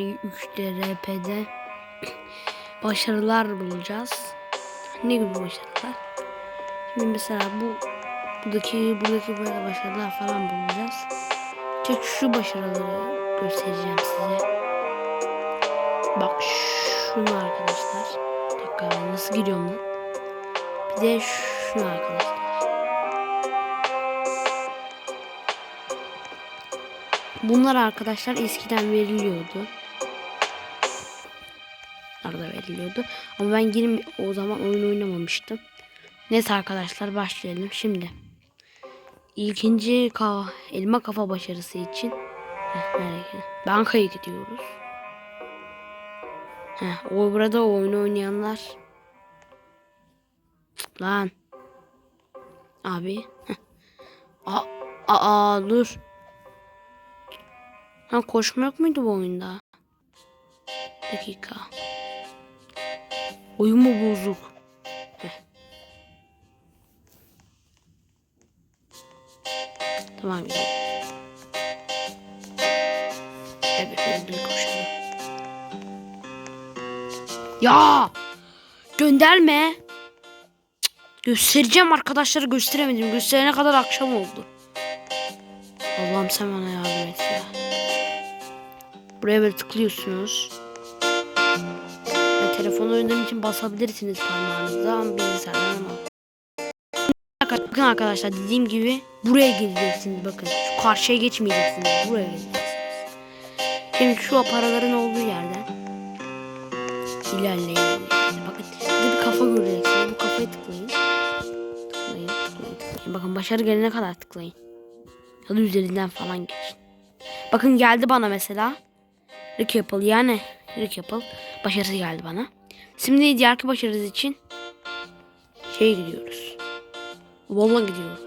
3'te RP'de başarılar bulacağız. Ne gibi başarılar? Şimdi mesela bu buradaki buradaki böyle başarılar falan bulacağız. Tek şu başarıları göstereceğim size. Bak şunu arkadaşlar. Tekrar nasıl giriyorum lan? Bir de şunu arkadaşlar. Bunlar arkadaşlar eskiden veriliyordu. Arada veriliyordu. Ama ben girim o zaman oyun oynamamıştım. Neyse arkadaşlar başlayalım şimdi. İlkinci ka elma kafa başarısı için Heh, bankaya gidiyoruz. Heh, o burada oyun oynayanlar lan abi. Aa, aa dur Ha koşma yok bu oyunda? Dakika. Oyun mu bozuk? Tamam gidelim. Evet öyle koşalım. Ya! Gönderme. Göstereceğim arkadaşlara gösteremedim. Gösterene kadar akşam oldu. Allah'ım sen bana yardım et ya. Buraya böyle tıklıyorsunuz. Telefon oyunları için basabilirsiniz parmağınızla ama bilgisayardan ama. Bakın arkadaşlar dediğim gibi buraya geleceksiniz bakın. Şu karşıya geçmeyeceksiniz. Buraya geleceksiniz. Şimdi şu paraların olduğu yerden ilerleyin. Bakın burada bir kafa göreceksiniz. Bu kafaya tıklayın. Tıklayın, tıklayın, tıklayın. Bakın başarı gelene kadar tıklayın. Ya da üzerinden falan geçin. Bakın geldi bana mesela. Rick Apple yani Rick Apple başarısı geldi bana. Şimdi diğerki başarısı için şey gidiyoruz. Wall'a gidiyoruz.